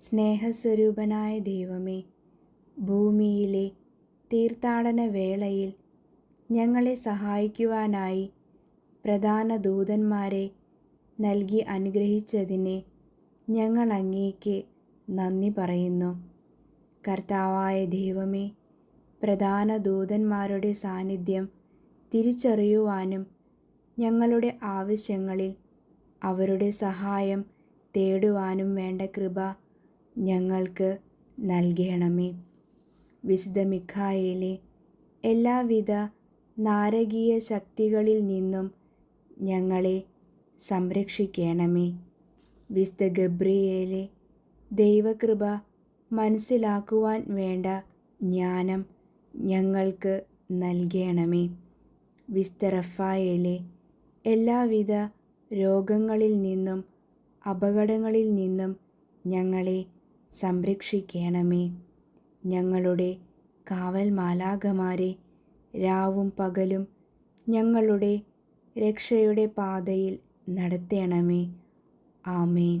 സ്നേഹസ്വരൂപനായ ദൈവമേ ഭൂമിയിലെ തീർത്ഥാടന വേളയിൽ ഞങ്ങളെ സഹായിക്കുവാനായി പ്രധാന ദൂതന്മാരെ നൽകി അനുഗ്രഹിച്ചതിനെ ഞങ്ങൾ അങ്ങേക്ക് നന്ദി പറയുന്നു. കർത്താവായ ദൈവമേ പ്രധാന ദൂതന്മാരുടെ സാന്നിധ്യം തിരിച്ചറിയുവാനും ഞങ്ങളുടെ ആവശ്യങ്ങളിൽ അവരുടെ സഹായം തേടുവാനും വേണ്ട കൃപ ഞങ്ങൾക്ക് നൽകണമേ. വിശുദ്ധ മിഖായേലെ എല്ലാവിധ നാരകീയ ശക്തികളിൽ നിന്നും ഞങ്ങളെ സംരക്ഷിക്കണമേ. വിശുദ്ധ ഗബ്രിയേലെ ദൈവകൃപ മനസ്സിലാക്കുവാൻ വേണ്ട ജ്ഞാനം ഞങ്ങൾക്ക് നൽകണമേ. വിശുദ്ധ റഫായേലെ എല്ലാവിധ രോഗങ്ങളിൽ നിന്നും അപകടങ്ങളിൽ നിന്നും ഞങ്ങളെ സംരക്ഷിക്കണമേ. ഞങ്ങളുടെ കാവൽ മാലാകമാരെ രാവും പകലും ഞങ്ങളുടെ രക്ഷയുടെ പാതയിൽ നടത്തണമേ. ആമേൻ.